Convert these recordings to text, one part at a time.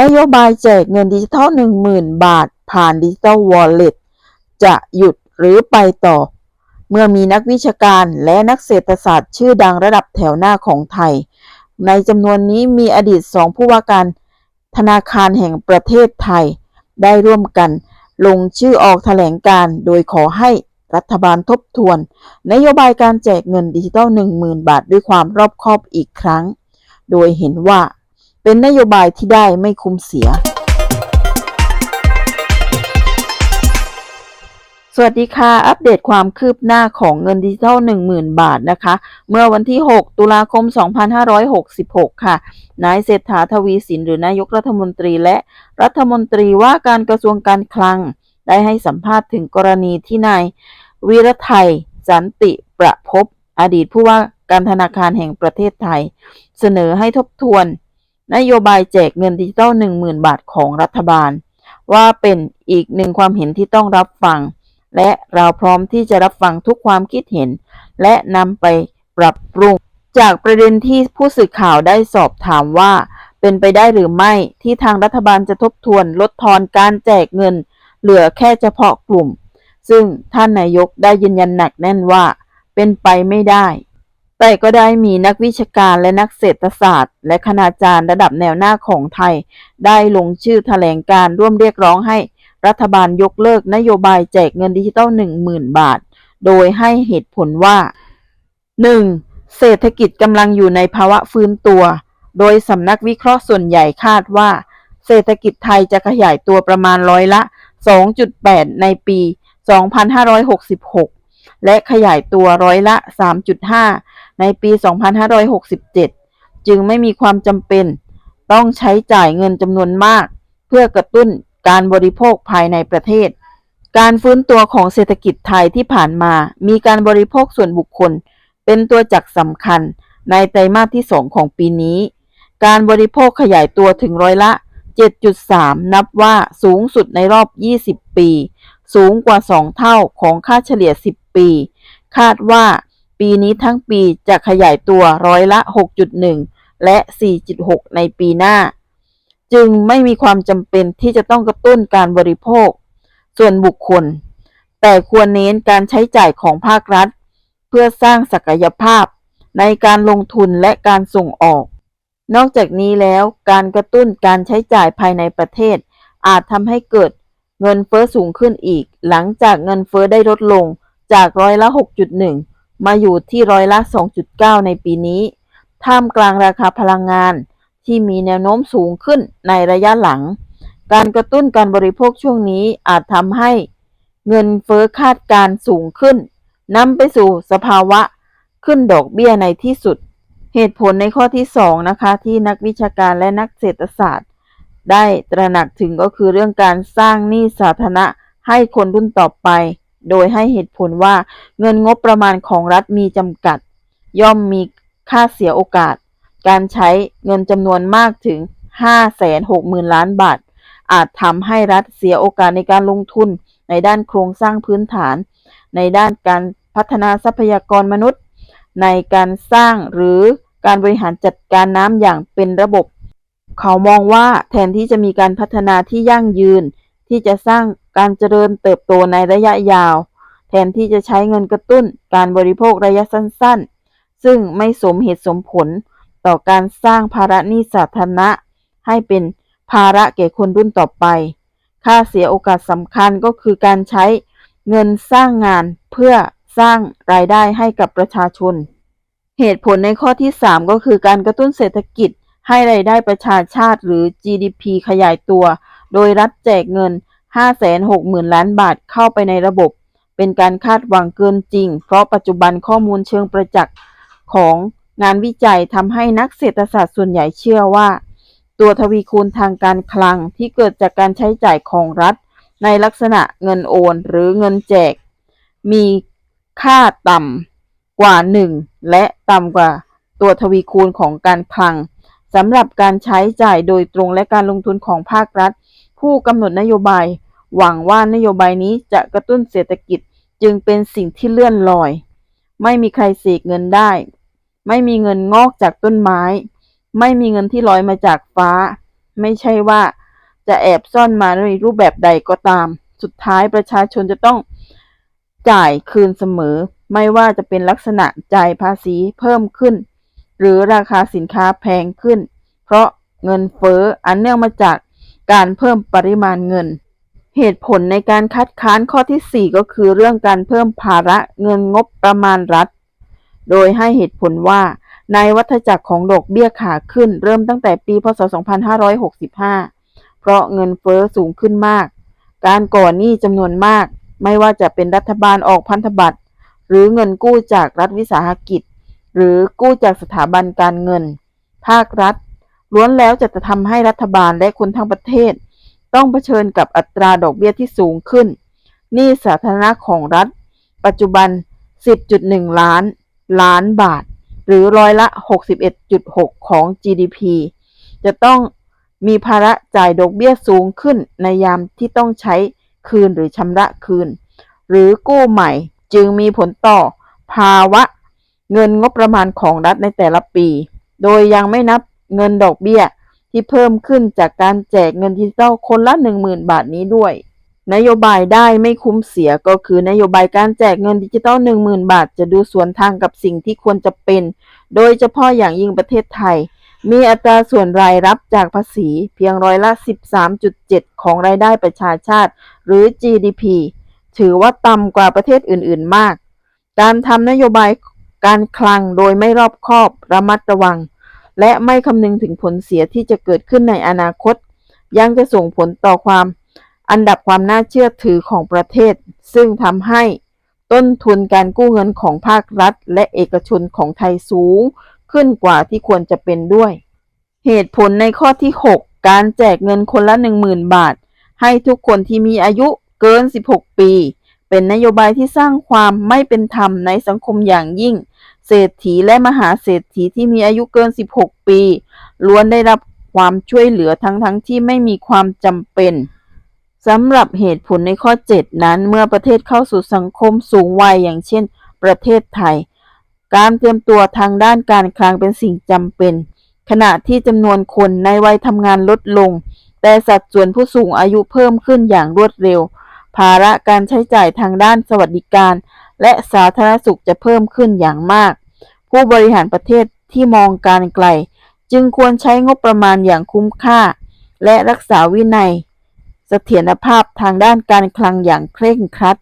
นโยบายแจกเงินดิจิทัล 10,000 บาท ผ่านดิจิทัลวอลเล็ตจะหยุดหรือไปต่อ เมื่อมีนักวิชาการและนักเศรษฐศาสตร์ชื่อดังระดับแถวหน้าของไทย ในจำนวนนี้มีอดีตสองผู้ว่าการธนาคารแห่งประเทศไทย ได้ร่วมกัน ลงชื่อออกแถลงการโดยขอให้รัฐบาลทบทวน นโยบายการแจกเงินดิจิทัล 10,000 บาท ด้วยความรอบคอบอีกครั้ง โดยเห็นว่า เป็นนโยบายที่ได้ไม่คุ้มเสีย สวัสดีค่ะ อัปเดตความคืบหน้าของเงินดิจิทัล10,000 บาทนะคะ เมื่อวันที่ 6 ตุลาคม 2566 ค่ะ นายเศรษฐาทวีสินหรือนายกรัฐมนตรีและรัฐมนตรีว่าการกระทรวงการคลัง ได้ให้สัมภาษณ์ถึงกรณีที่นายวีรไทย สันติประพบอดีตผู้ว่าการธนาคารแห่งประเทศไทย เสนอให้ทบทวน นโยบายแจกเงินดิจิทัล10,000 บาทของรัฐบาล ว่าเป็นอีกหนึ่งความเห็นที่ต้องรับฟัง และเราพร้อมที่จะรับฟังทุกความคิดเห็น และนำไปปรับปรุง จากประเด็นที่ผู้สื่อข่าวได้สอบถามว่า เป็นไปได้หรือไม่ที่ทางรัฐบาลจะทบทวนลดทอนการแจกเงิน เหลือแค่เฉพาะกลุ่ม ซึ่งท่านนายกได้ยืนยันหนักแน่นว่า เป็นไปไม่ได้ แต่ก็ได้มีนักวิชาการและนักเศรษฐศาสตร์ และคณาจารย์ระดับแนวหน้าของไทย ได้ลงชื่อแถลงการร่วมเรียกร้องให้รัฐบาลยกเลิกนโยบายแจกเงินดิจิทัล10,000 บาท โดยให้เหตุผลว่า 1. เศรษฐกิจกำลังอยู่ในภาวะฟื้นตัว โดยสำนักวิเคราะห์ส่วนใหญ่คาดว่า เศรษฐกิจไทยจะขยายตัวประมาณร้อยละ 2.8 ในปี 2566 และขยายตัวร้อยละ 3.5 ในปี 2567 จึงไม่มีความจำเป็น ต้องใช้จ่ายเงินจำนวนมาก เพื่อกระตุ้นการบริโภคภายในประเทศ การฟื้นตัวของเศรษฐกิจไทยที่ผ่านมา มีการบริโภคส่วนบุคคล เป็นตัวจักสำคัญในไตรมาสที่ 2 ของปีนี้ การบริโภคขยายตัวถึงร้อยละ 7.3 นับว่าสูงสุดในรอบ 20 ปี สูงกว่า 2 เท่าของค่าเฉลี่ย 10 ปี คาดว่า ปีนี้ทั้งปีจะขยายตัวร้อยละ 6.1 และ 4.6 ในปีหน้า จึงไม่มีความจำเป็นที่จะต้องกระตุ้นการบริโภค ส่วนบุคคล แต่ควรเน้นการใช้จ่ายของภาครัฐ เพื่อสร้างศักยภาพ ในการลงทุนและการส่งออก นอกจากนี้แล้วการกระตุ้นการใช้จ่ายภายในประเทศ อาจทำให้เกิดเงินเฟ้อสูงขึ้นอีก หลังจากเงินเฟ้อได้ลดลงจากร้อยละ 6.1 มาอยู่ที่ร้อยละ 2.9 ในปีนี้ ท่ามกลางราคาพลังงานที่มีแนวโน้มสูงขึ้นในระยะหลัง การกระตุ้นการบริโภคช่วงนี้อาจทำให้เงินเฟ้อคาดการณ์สูงขึ้นนำไปสู่สภาวะขึ้นดอกเบี้ยในที่สุด เหตุผลในข้อที่ 2 นะคะ ที่นักวิชาการและนักเศรษฐศาสตร์ ได้ตระหนักถึงก็คือเรื่องการสร้างหนี้สาธารณะให้คนรุ่นต่อไป โดยให้เหตุผลว่าเงินงบประมาณของรัฐมีจำกัด ย่อมมีค่าเสียโอกาส การใช้เงินจำนวนมากถึง 560,000 ล้านบาท อาจทำให้รัฐเสียโอกาสในการลงทุนในด้านโครงสร้างพื้นฐาน ในด้านการพัฒนาทรัพยากรมนุษย์ ในการสร้างหรือการบริหารจัดการน้ำอย่างเป็นระบบ เขามองว่าแทนที่จะมีการพัฒนาที่ยั่งยืนที่จะสร้าง การเจริญเติบโตในระยะยาว แทนที่จะใช้เงินกระตุ้น การบริโภคระยะสั้น ๆ ซึ่งไม่สมเหตุสมผลต่อการสร้างภาระหนี้สาธารณะ ให้เป็นภาระแก่คนรุ่นต่อไป ค่าเสียโอกาสสำคัญก็คือการใช้เงินสร้างงานเพื่อสร้างรายได้ให้กับประชาชน เหตุผลในข้อที่ 3 ก็คือการกระตุ้นเศรษฐกิจให้รายได้ประชาชาติหรือ GDP ขยายตัว โดยรัฐแจกเงิน 560,000 ล้านบาทเข้าไปในระบบ เป็นการคาดหวังเกินจริง เพราะปัจจุบันข้อมูลเชิงประจักษ์ของงานวิจัยทำให้นักเศรษฐศาสตร์ส่วนใหญ่เชื่อว่า ตัวทวีคูณทางการคลังที่เกิดจากการใช้จ่ายของรัฐ ในลักษณะเงินโอนหรือเงินแจก มีค่าต่ำกว่า 1 และต่ำกว่าตัวทวีคูณของการคลังสำหรับการใช้จ่ายโดยตรงและการลงทุนของภาครัฐ ผู้กำหนดนโยบาย หวังว่านโยบายนี้จะกระตุ้นเศรษฐกิจจึงเป็นสิ่งที่เลื่อนลอย ไม่มีใครเสกเงินได้ ไม่มีเงินงอกจากต้นไม้ ไม่มีเงินที่ลอยมาจากฟ้า ไม่ใช่ว่าจะแอบซ่อนมาในรูปแบบใดก็ตาม สุดท้ายประชาชนจะต้องจ่ายคืนเสมอ ไม่ว่าจะเป็นลักษณะจ่ายภาษีเพิ่มขึ้น หรือราคาสินค้าแพงขึ้น เพราะเงินเฟ้ออันเนื่องมาจาก การเพิ่มปริมาณเงิน เหตุผลในการคัดค้านข้อที่ 4 ก็คือเรื่องการเพิ่มภาระเงินงบประมาณรัฐ โดยให้เหตุผลว่าในวัฏจักรของดอกเบี้ยขาขึ้น เริ่มตั้งแต่ปีพศ 2565 เพราะเงินเฟ้อสูงขึ้นมาก การก่อหนี้จำนวนมาก ไม่ว่าจะเป็นรัฐบาลออกพันธบัตร หรือเงินกู้จากรัฐวิสาหกิจ หรือกู้จากสถาบันการเงิน ภาครัฐ ล้วนแล้วจะทำให้รัฐบาลและคนทั้งประเทศ ต้องเผชิญกับอัตราดอกเบี้ยที่สูงขึ้นหนี้สาธารณะของรัฐ ปัจจุบัน 10.1 ล้าน ล้านบาท หรือร้อยละ 61.6 ของ GDP จะต้องมีภาระจ่ายดอกเบี้ยสูงขึ้นในยามที่ต้องใช้คืนหรือชำระคืน หรือกู้ใหม่จึงมีผลต่อภาวะเงินงบประมาณของรัฐในแต่ละปี โดยยังไม่นับ เงินดอกเบี้ย ที่เพิ่มขึ้นจากการแจกเงินดิจิตอลคนละ 10,000 บาทนี้ด้วย นโยบายได้ไม่คุ้มเสียก็คือนโยบายการแจกเงินดิจิตอล10,000 บาท จะดูสวนทางกับสิ่งที่ควรจะเป็น โดยเฉพาะอย่างยิ่งประเทศไทย มีอัตราส่วนรายรับจากภาษีเพียงร้อยละ 13.7 ของรายได้ประชาชาติ หรือ GDP ถือว่าต่ำกว่าประเทศอื่น ๆ มาก การทำนโยบายการคลังโดยไม่รอบคอบระมัดระวัง และไม่คำนึงถึงผลเสียที่จะเกิดขึ้นในอนาคต ยังจะส่งผลต่อความอันดับความน่าเชื่อถือของประเทศ ซึ่งทำให้ต้นทุนการกู้เงินของภาครัฐ และเอกชนของไทยสูง ขึ้นกว่าที่ควรจะเป็นด้วย เหตุผลในข้อที่ 6 การแจกเงินคนละ 10,000 บาท ให้ทุกคนที่มีอายุเกิน 16 ปี เป็นนโยบายที่สร้างความไม่เป็นธรรมในสังคมอย่างยิ่ง เศรษฐีและมหาเศรษฐีที่มีอายุเกิน 16 ปี ล้วนได้รับความช่วยเหลือทั้งๆทที่ไม่มีความจำเป็นสำหรับเหตุผลในข้อ 7 นั้น เมื่อประเทศเข้าสู่สังคมสูงวัยอย่างเช่น ประเทศไทย การเตรียมตัวทางด้านการคลังเป็นสิ่งจำเป็น ขณะที่จำนวนคนในวัยทำงานลดลง แต่สัดส่วนผู้สูงอายุเพิ่มขึ้นอย่างรวดเร็ว ภาระการใช้จ่ายทางด้านสวัสดิการ และสาธารณสุขจะเพิ่มขึ้นอย่างมาก ผู้บริหารประเทศที่มองการไกล จึงควรใช้งบประมาณอย่างคุ้มค่า และรักษาวินัย เสถียรภาพทางด้านการคลังอย่างเคร่งครัด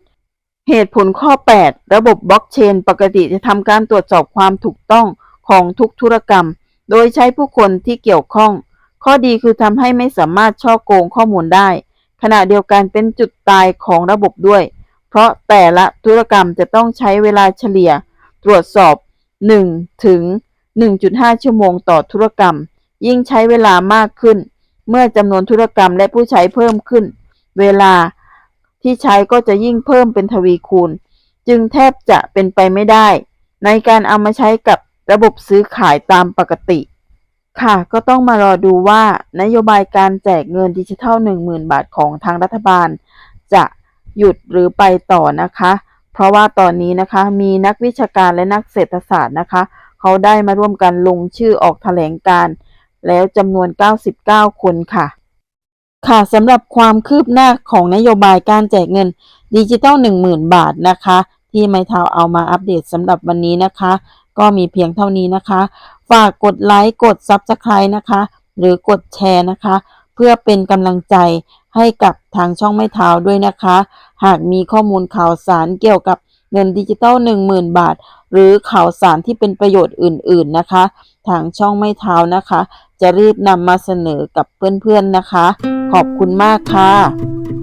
เหตุผลข้อ 8 ระบบบล็อกเชน ปกติจะทำการตรวจสอบความถูกต้องของทุกธุรกรรม โดยใช้ผู้คนที่เกี่ยวข้อง ข้อดีคือทำให้ไม่สามารถช่อโกงข้อมูลได้ ขณะเดียวกันเป็นจุดตายของระบบด้วย เพราะแต่ละธุรกรรมจะต้องใช้เวลาเฉลี่ย ตรวจสอบ 1ถึง1.5 ชั่วโมงต่อธุรกรรม ยิ่งใช้เวลามากขึ้น เมื่อจำนวนธุรกรรมและผู้ใช้เพิ่มขึ้น เวลาที่ใช้ก็จะยิ่งเพิ่มเป็นทวีคูณ จึงแทบจะเป็นไปไม่ได้ ในการเอามาใช้กับระบบซื้อขายตามปกติ ค่ะ ก็ต้องมารอดูว่านโยบายการแจกเงินดิจิทัล 10,000 บาทของทางรัฐบาล จะหยุดหรือไปต่อนะคะ เพราะว่าตอนนี้นะคะมีนักวิชาการและนักเศรษฐศาสตร์นะคะ เขาได้มาร่วมกันลงชื่อออกแถลงการแล้วจำนวน 99 คนค่ะ ค่ะสำหรับความคืบหน้าของนโยบายการแจกเงินดิจิทัล10,000 บาทนะคะ ที่ไมทาวเอามาอัปเดตสำหรับวันนี้นะคะ ก็มีเพียงเท่านี้นะคะ ฝากกดไลค์กด Subscribe นะคะ หรือกดแชร์นะคะ เพื่อเป็นกำลังใจให้กับทางช่องไม่เท้าด้วยนะคะ หากมีข้อมูลข่าวสารเกี่ยวกับเงินดิจิตอล10,000 บาท หรือข่าวสารที่เป็นประโยชน์อื่น ๆนะคะ ทางช่องไม่เท้านะคะ จะรีบนำมาเสนอกับเพื่อน ๆ นะคะ ขอบคุณมากค่ะ